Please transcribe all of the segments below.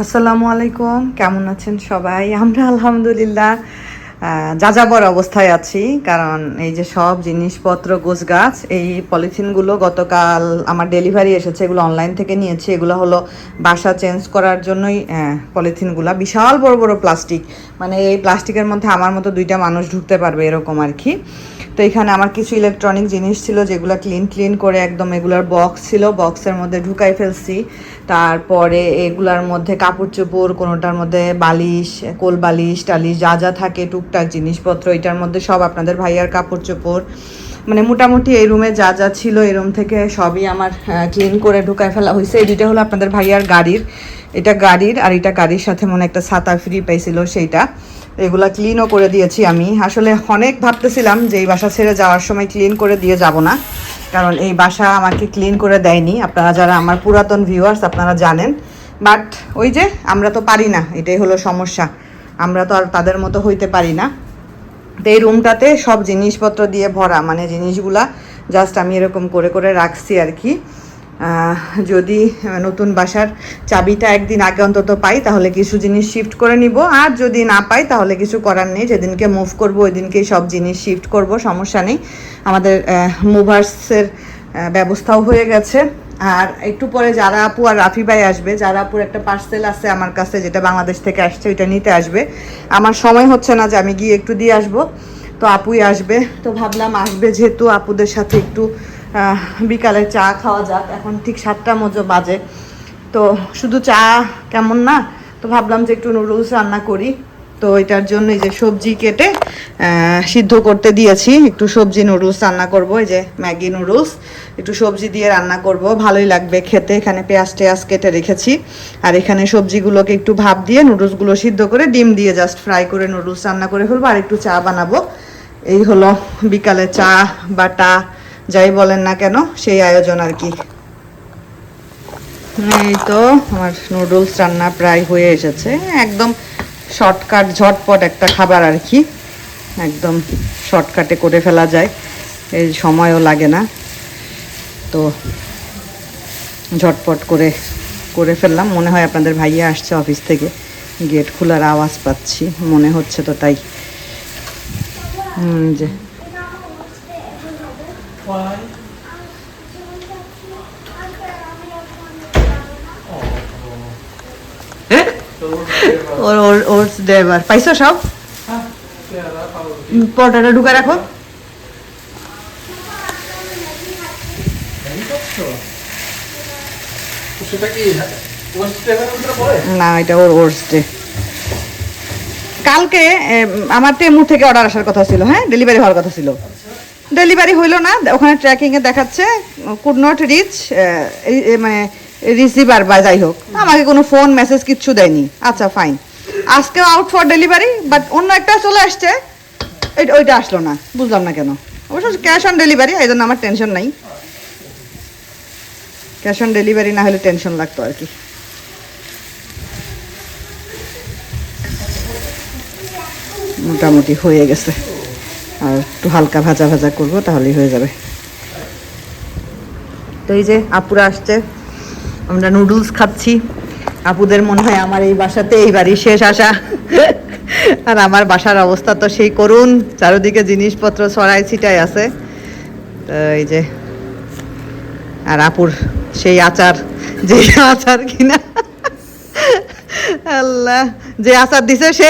আসসালামু আলাইকুম কেমন আছেন সবাই? আমরা আলহামদুলিল্লাহ আহ, যাযাবর অবস্থায় আছি কারণ এই যে সব জিনিসপত্র গোছগাছ এই পলিথিনগুলো গতকাল আমার ডেলিভারি এসেছে এগুলো অনলাইন থেকে নিয়েছি এগুলো হলো বাসা চেঞ্জ করার জন্যই পলিথিনগুলো। বিশাল বড় বড় প্লাস্টিক মানে এই প্লাস্টিকের মধ্যে আমার মতো দুইটা মানুষ ঢুকতে পারবে এরকম আর কি। তো এখানে আমার কিছু ইলেকট্রনিক জিনিস ছিল যেগুলো ক্লিন ক্লিন করে একদম এগুলার বক্স ছিল। বক্সের মধ্যে ঢুকাই ফেলছি। তারপরে এগুলার মধ্যে কাপড় চোপড়, কোনোটার মধ্যে বালিশ, কোল বালিশ, টালিশ, যা যা থাকে, টুকটাক জিনিসপত্র, এটার মধ্যে সব আপনাদের ভাইয়ার কাপড় চোপড়। মানে মোটামুটি এই রুমে যা যা ছিল এই রুম থেকে সবই আমার ক্লিন করে ঢুকায় ফেলা হয়েছে। এই দুইটা হলো আপনাদের ভাইয়ার গাড়ির। এটা গাড়ির আর এটা গাড়ির সাথে মনে একটা ছাতা ফ্রি পাইছিল সেইটা। এগুলা ক্লিনও করে দিয়েছি আমি। আসলে অনেক ভাবতেছিলাম যে এই বাসা ছেড়ে যাওয়ার সময় ক্লিন করে দিয়ে যাব না। কারণ এই বাসা আমাকে ক্লিন করে দেয়নি। আপনারা যারা আমার পুরাতন ভিউয়ার্স আপনারা জানেন। বাট ওই যে, আমরা তো পারি না। এটাই হলো সমস্যা। আমরা তো আর তাদের মতো হইতে পারি না। তো এই রুমটাতে সব জিনিসপত্র দিয়ে ভরা। মানে জিনিসগুলা জাস্ট আমি এরকম করে করে রাখছি আর কি। যদি নতুন বাসার চাবিটা একদিন আগে অন্তত পাই, তাহলে কিছু জিনিস শিফট করে নিব। আর যদি না পাই, তাহলে কিছু করার নেই। যেদিনকে মুভ করব ওই দিনকেই সব জিনিস শিফট করব, সমস্যা নেই। আমাদের মুভার্সের ব্যবস্থাও হয়ে গেছে। আর একটু পরে যারা আপু আর রাফি ভাই আসবে, যারা আপুর একটা পার্সেল আছে আমার কাছে, যেটা বাংলাদেশ থেকে আসছে, ওইটা নিতে আসবে। আমার সময় হচ্ছে না যে আমি গিয়ে একটু দিয়ে আসব। তো আপুই আসবে। তো ভাবলাম আসবে যেহেতু আপুদের সাথে একটু বিকালে চা খাওয়া যাক। এখন ঠিক সাতটা মজো বাজে। তো শুধু চা কেমন না, তো ভাবলাম যে একটু নুডলস রান্না করি। তো এটার জন্য এই যে সবজি কেটে সিদ্ধ করতে দিয়েছি। একটু সবজি নুডলস রান্না করব, এই যে ম্যাগি নুডলস। একটু সবজি দিয়ে রান্না করব, ভালোই লাগবে খেতে। এখানে পেঁয়াজ টেয়াজ কেটে রেখেছি। আর এখানে সবজিগুলোকে একটু ভাপ দিয়ে নুডলসগুলো সিদ্ধ করে ডিম দিয়ে জাস্ট ফ্রাই করে নুডলস রান্না করে ফেলব। আর একটু চা বানাবো। এই হলো বিকালে চা বাটা। যাই বলেন না কেন, সেই আয়োজন আর কি। এই তো আমার নুডলস রান্না প্রায় হয়ে এসেছে। একদম শর্টকাট ঝটপট একটা খাবার আর কি। একদম শর্টকাটে করে ফেলা যায়। এই সময়ও লাগে না। তো ঝটপট করে করে ফেললাম। মনে হয় আপনাদের ভাইয়া আসছে অফিস থেকে। গেট খোলার আওয়াজ পাচ্ছি। মনে হচ্ছে তো তাই। হুম যে ওর ওর ওর ড্রাইভার পাইছো সব? পটাটা ঢুকে রাখো। না এটা ওর ওর ডে কালকে আমার টেমু থেকে অর্ডার আসার কথা ছিল হ্যাঁ? ডেলিভারি হওয়ার কথা ছিল। ডেলিভারি হইল না। ওখানে ট্র্যাকিংয়ে দেখাচ্ছে কুড নট রিচ মানে রিসিভার বা যাই হোক। আমাকে কোনো ফোন মেসেজ কিচ্ছু দেয়নি। আচ্ছা ফাইন আজকেও আউট ফর ডেলিভারি বাট অন্য একটা চলে আসছে। ওইটা আসলো না। বুঝলাম না কেন। অবশ্য ক্যাশ অন ডেলিভারি এই জন্য আমার টেনশন নাই। ক্যাশ অন ডেলিভারি না হলে টেনশন লাগতো আর কি। মোটামুটি হয়ে গেছে। আর একটু হালকা ভাজা ভাজা করব, তাহলেই হয়ে যাবে। তো এই যে আপুরা আসছে, আমরা নুডলস খাচ্ছি। আপুদের মনে হয় আমার এই বাসাতে এই শেষ আসা আর আমার বাসার অবস্থা তো সেই করুন চারিদিকে জিনিসপত্র ছড়াই ছিটাই আছে। তো এই যে, আর আপুর সেই আচার, যে আচার কিনা। আল্লাহ, যে আচার দিছে সে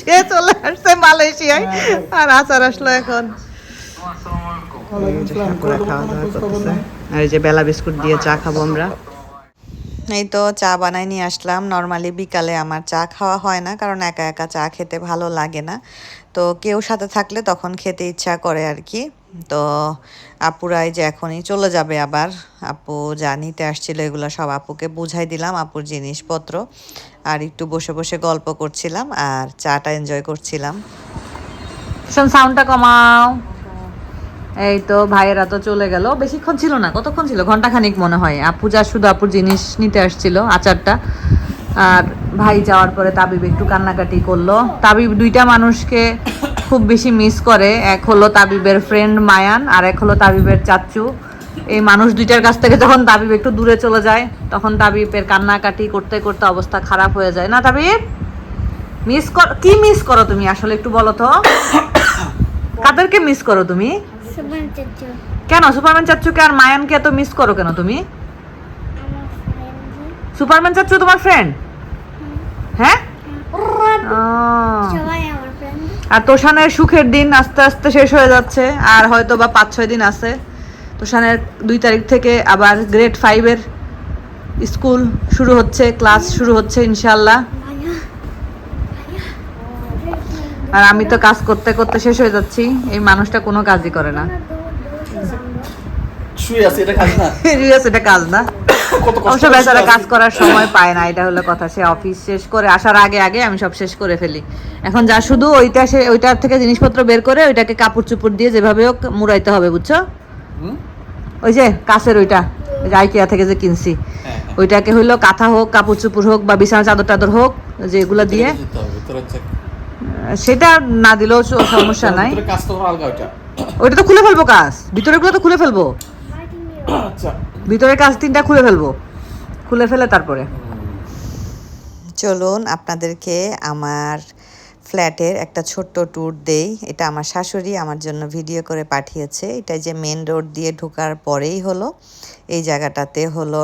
সে চলে আসছে মালয়েশিয়ায়। আর আচার আসলো এখন। আর যে বেলা বিস্কুট দিয়ে চা খাব আমরা। এই তো চা বানাই নিয়ে আসলাম। নর্মালি বিকালে আমার চা খাওয়া হয় না কারণ একা একা চা খেতে ভালো লাগে না। তো কেউ সাথে থাকলে তখন খেতে ইচ্ছা করে আর কি। তো আপুরাই যে এখনই চলে যাবে আবার, আপু যা নিতে আসছিল এগুলো সব আপুকে বুঝাই দিলাম, আপুর জিনিসপত্র। আর একটু বসে বসে গল্প করছিলাম আর চাটা এনজয় করছিলাম। সাউন্ডটা কমাও। এই তো ভাইয়েরা তো চলে গেল। বেশিক্ষণ ছিল না, কতক্ষণ ছিল? ঘন্টাখানিক মনে হয়। আপু যা শুধু আপুর জিনিস নিতে আসছিল, আচারটা। আর ভাই যাওয়ার পরে তাবিব একটু কান্নাকাটি করল। তাবিব দুইটা মানুষকে খুব বেশি মিস করে। এক হলো তাবিবের ফ্রেন্ড মায়ান আর এক হলো তাবিবের চাচু। এই মানুষ দুইটার কাছ থেকে যখন তাবিব একটু দূরে চলে যায় তখন তাবিবের কান্নাকাটি করতে করতে অবস্থা খারাপ হয়ে যায়। না তাবিব? মিস কর কি মিস করো তুমি? আসলে একটু বলো তো। কাদেরকে মিস করো তুমি? কেন? সুপারম্যান চাচ্চুকে আর মায়ানকে এত মিস করো কেন তুমি? সুপারম্যান চাচ্চু তোমার ফ্রেন্ড হ্যাঁ ও। সবাই আমার ফ্রেন্ড আর তোষানের সুখের দিন আস্তে আস্তে শেষ হয়ে যাচ্ছে আর হয়তো বা পাঁচ ছয় দিন আছে। তোষানের দুই তারিখ থেকে আবার গ্রেড ফাইভের স্কুল শুরু হচ্ছে ক্লাস শুরু হচ্ছে ইনশাল্লাহ আর আমি তো কাজ করতে করতে শেষ হয়ে যাচ্ছি এই মানুষটা কোনো কাজই করে না। শুয়ে আছে এটা কাজ না। এটা কাজ না। কত কষ্ট বেচারা কাজ করার সময় পায় না এটা হলো কথা। সে অফিস শেষ করে আসার আগে আগে আমি সব শেষ করে ফেলি। এখন যা শুধু ওইটা সে ওইটার থেকে জিনিসপত্র বের করে ওইটাকে কাপড় চুপড় দিয়ে যেভাবে হোক মুড়াইতে হবে বুঝছ? ওই যে কাছের ওইটা আইকিয়া থেকে যে কিনছি। হ্যাঁ, হ্যাঁ। ওইটাকে হইল কাঁথা হোক কাপড় চুপড় হোক বা বিছানা চাদর টাদর হোক যে এগুলো দিয়ে। ভিতরে ভিতরে সেটা না দিলেও সমস্যা নাই। ভিতরে ওইটা। তো খুলে ফেলব কাজ। ভিতরেরগুলো তো খুলে ফেলব। আচ্ছা। ভিতরের কাজ তিনটা খুলে ফেলব। খুলে ফেলে তারপরে। চলুন আপনাদেরকে আমার ফ্ল্যাটের একটা ছোট্ট ট্যুর দেই। এটা আমার শাশুড়ি আমার জন্য ভিডিও করে পাঠিয়েছে। এটা যে মেন রোড দিয়ে ঢোকার পরেই হলো। এই জায়গাটাতে হলো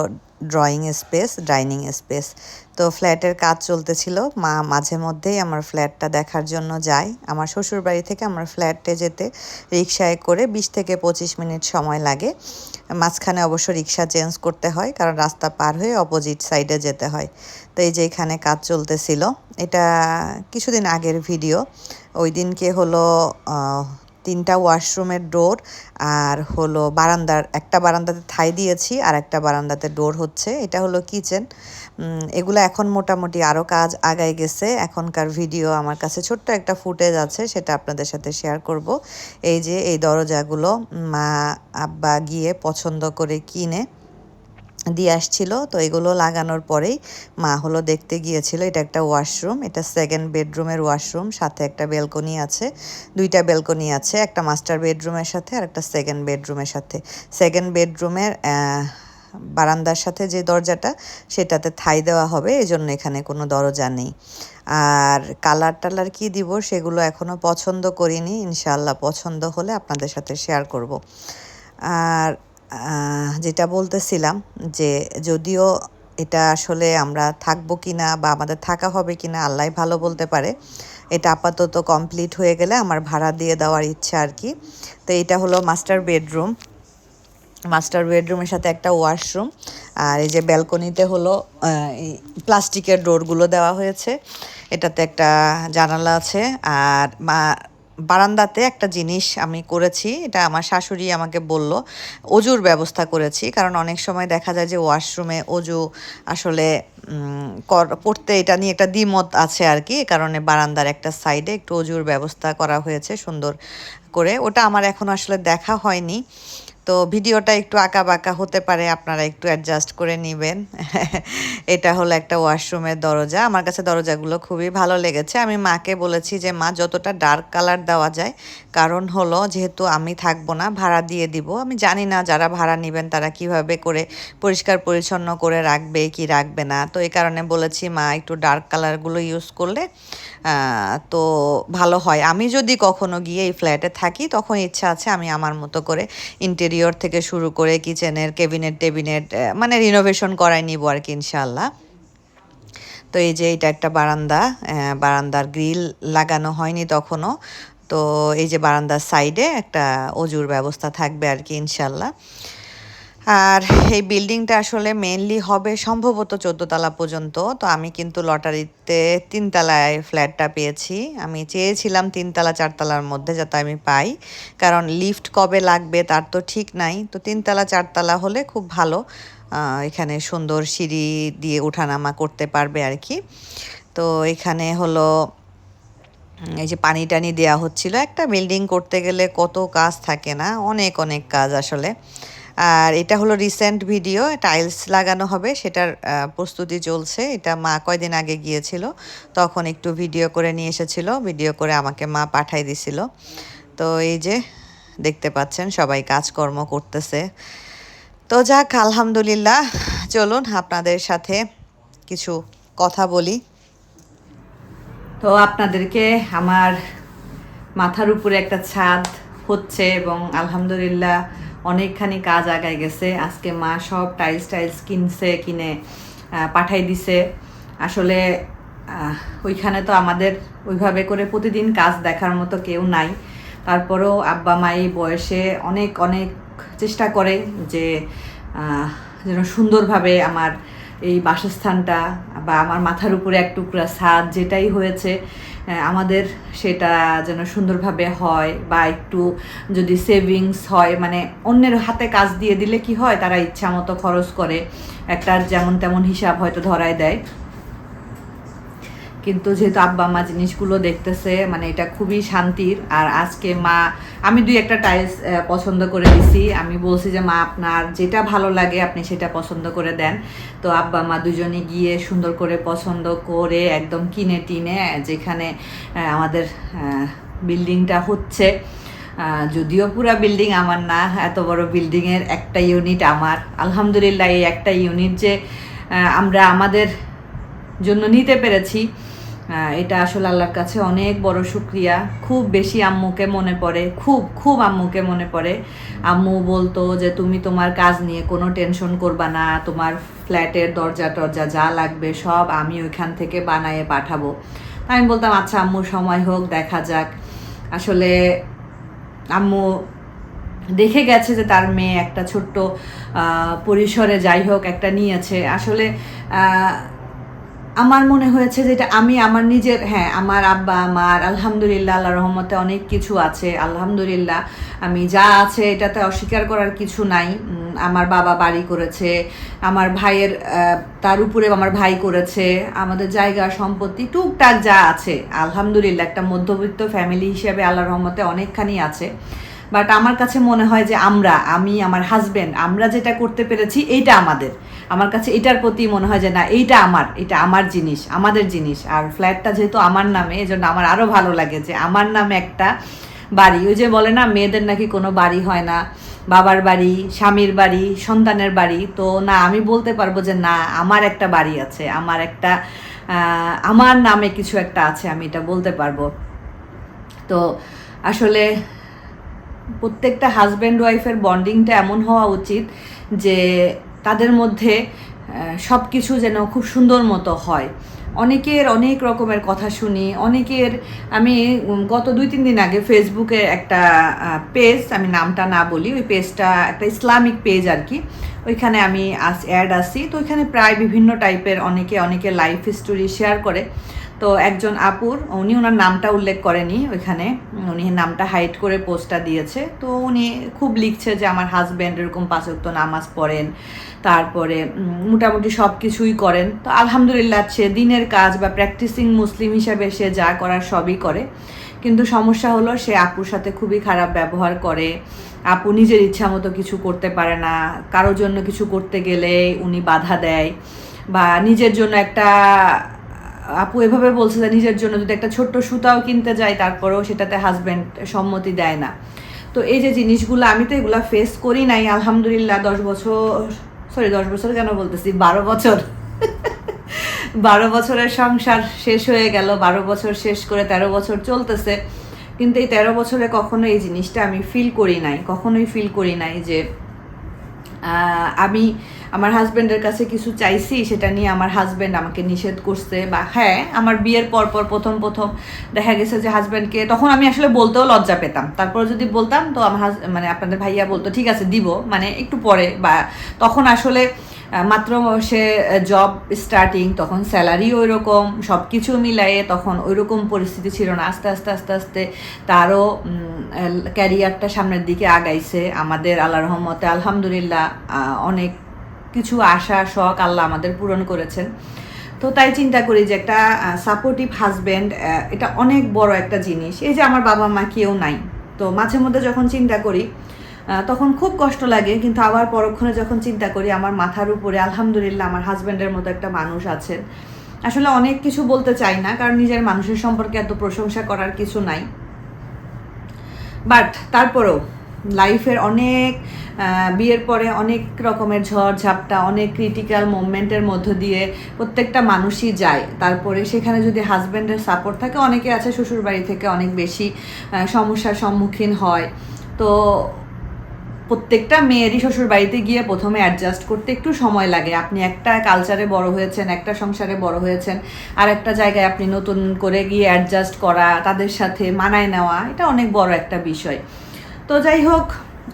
ড্রয়িং স্পেস ডাইনিং স্পেস তো ফ্ল্যাটের কাজ চলতেছিল। মা মাঝে মধ্যেই আমার ফ্ল্যাটটা দেখার জন্য যায়। আমার শ্বশুর বাড়ি থেকে আমার ফ্ল্যাটে যেতে রিক্সায় করে বিশ থেকে পঁচিশ মিনিট সময় লাগে। মাঝখানে অবশ্য রিক্সা চেঞ্জ করতে হয়, কারণ রাস্তা পার হয়ে অপোজিট সাইডে যেতে হয়। তো এই যে এখানে কাজ চলতেছিল, এটা কিছুদিন আগের ভিডিও ওই দিনকে হলো তিনটা ওয়াশরুমের ডোর আর হলো বারান্দার, একটা বারান্দাতে থাই দিয়েছি আর একটা বারান্দাতে ডোর হচ্ছে, এটা হলো কিচেন। এগুলো এখন মোটামুটি আরও কাজ আগায় গেছে। এখনকার ভিডিও আমার কাছে ছোট্ট একটা ফুটেজ আছে, সেটা আপনাদের সাথে শেয়ার করব। এই যে এই দরজাগুলো মা, আব্বা গিয়ে পছন্দ করে কিনে। দিয়ে আসছিল। তো এগুলো লাগানোর পরেই মা হলো দেখতে গিয়েছিল, এটা একটা ওয়াশরুম, এটা সেকেন্ড বেডরুমের ওয়াশরুম, সাথে একটা বেলকনি আছে, দুইটা বেলকনি আছে, একটা মাস্টার বেডরুমের সাথে আর একটা সেকেন্ড বেডরুমের সাথে। সেকেন্ড বেডরুমের বারান্দার সাথে যে দরজাটা, সেটাতে থাই দেওয়া হবে এই জন্য এখানে কোনো দরজা নেই। আর কালার টালার কী দিব সেগুলো এখনও পছন্দ করিনি, ইনশাআল্লাহ পছন্দ হলে আপনাদের সাথে শেয়ার করব। আর যেটা বলতেছিলাম যে যদিও এটা আসলে আমরা থাকব কি না বা আমাদের থাকা হবে কি না আল্লাহ ভালো বলতে পারে, এটা আপাতত কমপ্লিট হয়ে গেলে আমার ভাড়া দিয়ে দেওয়ার ইচ্ছা আর কি। তো এটা হলো মাস্টার বেডরুম মাস্টার বেডরুমের সাথে একটা ওয়াশরুম আর এই যে ব্যালকনিতে হলো প্লাস্টিকের ডোরগুলো দেওয়া হয়েছে। এটাতে একটা জানালা আছে। আর মা বারান্দাতে একটা জিনিস আমি করেছি, এটা আমার শাশুড়ি আমাকে বলল। অজুর ব্যবস্থা করেছি, কারণ অনেক সময় দেখা যায় যে ওয়াশরুমে অজু আসলে পড়তে এটা নিয়ে একটা দ্বিমত আছে আর কি কারণে বারান্দার একটা সাইডে একটু অজুর ব্যবস্থা করা হয়েছে সুন্দর করে। ওটা আমার এখন আসলে দেখা হয়নি। তো ভিডিওটা একটু আঁকা বাঁকা হতে পারে, আপনারা একটু অ্যাডজাস্ট করে নেবেন। এটা হলো একটা ওয়াশরুমের দরজা। আমার কাছে দরজাগুলো খুবই ভালো লেগেছে। আমি মাকে বলেছি যে, মা, যতটা ডার্ক কালার দেওয়া যায় কারণ হলো যেহেতু আমি থাকব না, ভাড়া দিয়ে দিব। আমি জানি না যারা ভাড়া নেবেন তারা কীভাবে করে পরিষ্কার পরিচ্ছন্ন করে রাখবে, কি রাখবে না। তো এই কারণে বলেছি, মা, একটু ডার্ক কালারগুলো ইউজ করলে তো ভালো হয়। আমি যদি কখনো গিয়ে এই ফ্ল্যাটে থাকি, তখন ইচ্ছা আছে আমি আমার মতো করে ইন্টেরিয়র থেকে শুরু করে কিচেনের কেবিনেট টেবিনেট মানে রিনোভেশন করাই নিব আর কি ইনশাল্লাহ তো এই যে এটা একটা বারান্দা বারান্দার গ্রিল লাগানো হয়নি তখনও। তো এই যে বারান্দার সাইডে একটা অজুর ব্যবস্থা থাকবে আর কি, ইনশাল্লাহ। আর এই বিল্ডিংটা আসলে মেনলি হবে সম্ভবত চোদ্দোতলা পর্যন্ত, তো আমি কিন্তু লটারিতে তিনতলায় ফ্ল্যাটটা পেয়েছি। আমি চেয়েছিলাম তিনতলা, চারতলার মধ্যে যাতে আমি পাই, কারণ লিফট কবে লাগবে তার তো ঠিক নাই। তো তিনতলা, চারতলা হলে খুব ভালো এখানে সুন্দর সিঁড়ি দিয়ে ওঠানামা করতে পারবে আর কি। তো এখানে হলো এই যে পানি টানি দেওয়া হচ্ছিল, একটা বিল্ডিং করতে গেলে কত কাজ থাকে না, অনেক অনেক কাজ আসলে। আর এটা হলো রিসেন্ট ভিডিও টাইলস লাগানো হবে, সেটার প্রস্তুতি চলছে। এটা মা কয়দিন আগে গিয়েছিল, তখন একটু ভিডিও করে নিয়ে এসেছিল ভিডিও করে আমাকে মা পাঠাই দিছিল। তো এই যে, দেখতে পাচ্ছেন, সবাই কাজকর্ম করতেছে। তো যাক, আলহামদুলিল্লাহ, চলুন আপনাদের সাথে কিছু কথা বলি। তো আপনাদেরকে আমার মাথার উপরে একটা ছাদ হচ্ছে এবং আলহামদুলিল্লাহ অনেকখানি কাজ আগায় গেছে। আজকে মা সব টাইলস টাইলস কিনছে, কিনে পাঠাই দিছে। আসলে ওইখানে তো আমাদের ওইভাবে করে প্রতিদিন কাজ দেখার মতো কেউ নাই। তারপরেও আব্বা মা এই বয়সে অনেক অনেক চেষ্টা করে যে যেন সুন্দরভাবে আমার এই বাসস্থানটা বা আমার মাথার উপরে এক টুকরা ছাদ যেটাই হয়েছে আমাদের সেটা যেন সুন্দরভাবে হয় বা একটু যদি সেভিংস হয় মানে অন্যের হাতে কাজ দিয়ে দিলে কি হয়, তারা ইচ্ছা মতো খরচ করে। একটা যেমন তেমন হিসাব হয়তো ধরায় দেয়। কিন্তু যেহেতু আব্বা মা জিনিসগুলো দেখতেছে মানে এটা খুবই শান্তির। আর আজকে মা, আমি দুই একটা টাইলস পছন্দ করে দিছি। আমি বলছি যে, মা, আপনার যেটা ভালো লাগে, আপনি সেটা পছন্দ করে দেন। তো আব্বা মা দুজনে গিয়ে সুন্দর করে পছন্দ করে একদম কিনে টিনে, যেখানে আমাদের বিল্ডিংটা হচ্ছে। যদিও পুরা বিল্ডিং আমার না, এত বড় বিল্ডিংয়ের একটা ইউনিট আমার। আলহামদুলিল্লাহ, এই একটা ইউনিট যে আমরা আমাদের জন্য নিতে পেরেছি। এটা আসলে আল্লাহর কাছে অনেক বড় শুক্রিয়া। খুব বেশি আম্মুকে মনে পড়ে, খুব খুব আম্মুকে মনে পড়ে। আম্মু বলতো যে, তুমি তোমার কাজ নিয়ে কোনো টেনশন করবা না, তোমার ফ্ল্যাটের দরজা টরজা যা লাগবে সব আমি ওইখান থেকে বানায়ে পাঠাবো। আমি বলতাম আচ্ছা আম্মু, সময় হোক, দেখা যাক। আসলে আম্মু দেখে গেছে যে, তার মেয়ে একটা ছোট্ট পরিসরে যাই হোক, একটা নিয়েছে। আসলে আমার মনে হয়েছে যেটা আমি আমার নিজের হ্যাঁ আমার আব্বা, আমার আলহামদুলিল্লাহ আল্লাহ রহমতে অনেক কিছু আছে, আলহামদুলিল্লাহ। আমি যা আছে এটাতে অস্বীকার করার কিছু নাই। আমার বাবা বাড়ি করেছে, আমার ভাইয়ের তার উপরে আমার ভাই করেছে, আমাদের জায়গা, সম্পত্তি, টুকটাক যা আছে, আলহামদুলিল্লাহ, একটা মধ্যবিত্ত ফ্যামিলি হিসেবে আল্লাহ রহমতে অনেকখানি আছে। বাট আমার কাছে মনে হয় যে আমরা, আমি, আমার হাজব্যান্ড আমরা যেটা করতে পেরেছি এইটা আমাদের। আমার কাছে এটার প্রতি মনে হয় যে না, এইটা আমার, এটা আমার জিনিস, আমাদের জিনিস। আর ফ্ল্যাটটা যেহেতু আমার নামে এই জন্য আমার আরও ভালো লাগে যে আমার নামে একটা বাড়ি। ওই যে বলে না, মেয়েদের নাকি কোনো বাড়ি হয় না। বাবার বাড়ি, স্বামীর বাড়ি, সন্তানের বাড়ি। তো না, আমি বলতে পারব যে না, আমার একটা বাড়ি আছে। আমার একটা আমার নামে কিছু একটা আছে, আমি এটা বলতে পারব। তো আসলে প্রত্যেকটা হাজব্যান্ড ওয়াইফের বন্ডিংটা এমন হওয়া উচিত যে তাদের মধ্যে সব কিছু যেন খুব সুন্দর মতো হয়। অনেকের অনেক রকমের কথা শুনি, অনেকের আমি গত দুই, তিন দিন আগে ফেসবুকে একটা পেজ আমি নামটা না বলি, ওই পেজটা একটা ইসলামিক পেজ আর কি, ওইখানে আমি অ্যাড আসি। তো ওইখানে প্রায় বিভিন্ন টাইপের অনেকে অনেকে লাইফ স্টোরি শেয়ার করে। তো একজন আপুর, উনি ওনার নামটা উল্লেখ করেনি ওইখানে, উনি নামটা হাইড করে পোস্টটা দিয়েছে। তো উনি খুব লিখছে যে আমার হাজব্যান্ড এরকম পাঁচক্ত নামাজ পড়েন, তারপরে মোটামুটি সব কিছুই করেন। তো আলহামদুলিল্লাহ সে দিনের কাজ বা প্র্যাকটিসিং মুসলিম হিসাবে সে যা করার সবই করে। কিন্তু সমস্যা হলো সে আপুর সাথে খুবই খারাপ ব্যবহার করে, আপু নিজের ইচ্ছা মতো কিছু করতে পারে না, কারোর জন্য কিছু করতে গেলে উনি বাধা দেয় বা নিজের জন্য একটা আপু এভাবে বলছে যে নিজের জন্য যদি একটা ছোট্ট সুতাও কিনতে যায় তারপরেও সেটাতে হাজব্যান্ড সম্মতি দেয় না। তো এই যে জিনিসগুলো, আমি তো এগুলো ফেস করি নাই, আলহামদুলিল্লাহ, দশ বছর সরি দশ বছর কেন বলতেছি? বারো বছর। বারো বছরের সংসার শেষ হয়ে গেল, বারো বছর শেষ করে তেরো বছর চলতেছে। কিন্তু এই তেরো বছরে কখনো এই জিনিসটা আমি ফিল করি নাই, কখনোই ফিল করি নাই যে আমি আমার হাজব্যান্ডের কাছে কিছু চাইছি, সেটা নিয়ে আমার হাজব্যান্ড আমাকে নিষেধ করছে বা হ্যাঁ আমার বিয়ের পর পর প্রথম প্রথম দেখা গেছে যে হাজব্যান্ডকে তখন আমি আসলে বলতেও লজ্জা পেতাম। তারপর যদি বলতাম, তো আমার মানে আপনাদের ভাইয়া বলতো, ঠিক আছে, দিব। মানে একটু পরে বা তখন আসলে মাত্র সে জব স্টার্টিং তখন স্যালারি ওই রকম সব কিছু মিলাইয়ে তখন ওই রকম পরিস্থিতি ছিল না। আস্তে আস্তে আস্তে আস্তে তারও ক্যারিয়ারটা সামনের দিকে আগাইছে। আমাদের আল্লাহ রহমতে আলহামদুলিল্লাহ অনেক কিছু আশা, শখ আল্লাহ আমাদের পূরণ করেছেন। তো তাই চিন্তা করি যে একটা সাপোর্টিভ হাজব্যান্ড এটা অনেক বড় একটা জিনিস। এই যে আমার বাবা মা কেউ নাই। তো মাঝে মধ্যে যখন চিন্তা করি তখন খুব কষ্ট লাগে। কিন্তু আবার পরক্ষণে যখন চিন্তা করি, আমার মাথার উপরে আলহামদুলিল্লাহ আমার হাজব্যান্ডের মতো একটা মানুষ আছেন আসলে অনেক কিছু বলতে চাই না, কারণ নিজের মানুষের সম্পর্কে এত প্রশংসা করার কিছু নাই। বাট তারপরেও লাইফের অনেক বিয়ের পরে অনেক রকমের ঝড় ঝাপটা, অনেক ক্রিটিক্যাল মোমেন্টের মধ্য দিয়ে প্রত্যেকটা মানুষই যায়। তারপরে সেখানে যদি হাজব্যান্ডের সাপোর্ট থাকে, অনেকে আছে শ্বশুরবাড়ি থেকে অনেক বেশি সমস্যার সম্মুখীন হয়। তো প্রত্যেকটা মেয়েরই শ্বশুর বাড়িতে গিয়ে প্রথমে অ্যাডজাস্ট করতে একটু সময় লাগে। আপনি একটা কালচারে বড় হয়েছেন, একটা সংসারে বড় হয়েছেন, আর একটা জায়গায় আপনি নতুন করে গিয়ে অ্যাডজাস্ট করা, তাদের সাথে মানায় নেওয়া, এটা অনেক বড় একটা বিষয়। তো যাই হোক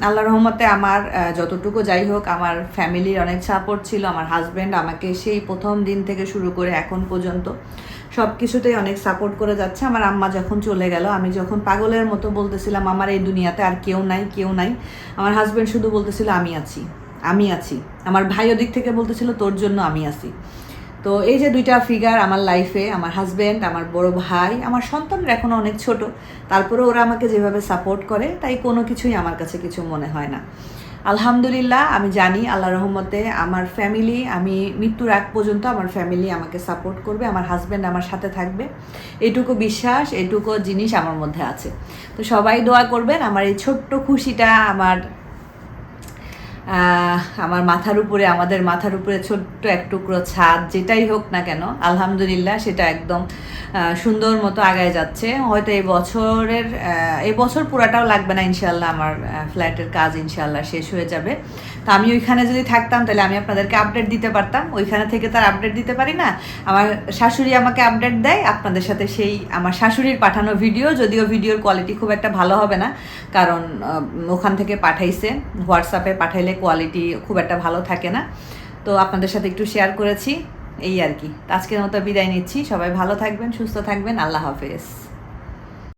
আল্লাহ রহমতে আমার যতটুকু যাই হোক, আমার ফ্যামিলির অনেক সাপোর্ট ছিল, আমার হাজব্যান্ড আমাকে সেই প্রথম দিন থেকে শুরু করে এখন পর্যন্ত সব কিছুতেই অনেক সাপোর্ট করে যাচ্ছে। আমার আম্মা যখন চলে গেল, আমি যখন পাগলের মতো বলতেছিলাম, আমার এই দুনিয়াতে আর কেউ নাই কেউ নাই। আমার হাজব্যান্ড শুধু বলতেছিল, আমি আছি আমি আছি। আমার ভাই ওদিক থেকে বলতেছিল, তোর জন্য আমি আছি। তো এই যে দুইটা ফিগার আমার লাইফে আমার হাজব্যান্ড আমার বড় ভাই, আমার সন্তানরা এখনও অনেক ছোট তারপরে ওরা আমাকে যেভাবে সাপোর্ট করে, তাই কোনো কিছুই আমার কাছে কিছু মনে হয় না। আলহামদুলিল্লাহ, আমি জানি আল্লাহ রহমতে আমার ফ্যামিলি আমি মৃত্যুর আগ পর্যন্ত আমার ফ্যামিলি আমাকে সাপোর্ট করবে, আমার হাজব্যান্ড আমার সাথে থাকবে। এটুকু বিশ্বাস, এটুকু জিনিস আমার মধ্যে আছে। তো সবাই দোয়া করবেন, আমার এই ছোট্ট খুশিটা আমার আমার মাথার উপরে, আমাদের মাথার উপরে ছোট্ট এক টুকরো ছাদ, যেটাই হোক না কেন, আলহামদুলিল্লাহ সেটা একদম সুন্দর মতো আগায় যাচ্ছে। হয়তো এই বছরের এই বছর পুরাটাও লাগবে না ইনশাল্লাহ আমার ফ্ল্যাটের কাজ ইনশাল্লাহ শেষ হয়ে যাবে। তো আমি ওইখানে যদি থাকতাম, তাহলে আমি আপনাদেরকে আপডেট দিতে পারতাম। ওইখানে থেকে তার আপডেট দিতে পারি না। আমার শাশুড়ি আমাকে আপডেট দেয়, আপনাদের সাথে সেই আমার শাশুড়ির পাঠানো ভিডিও যদিও ভিডিওর কোয়ালিটি খুব একটা ভালো হবে না, কারণ ওখান থেকে পাঠাইছে, হোয়াটসঅ্যাপে পাঠাইলে কোয়ালিটি খুব একটা ভালো থাকে না। তো আপনাদের সাথে একটু শেয়ার করেছি, এই আর কি। আজকের মতো বিদায় নিচ্ছি। সবাই ভালো থাকবেন, সুস্থ থাকবেন। আল্লাহ হাফেজ।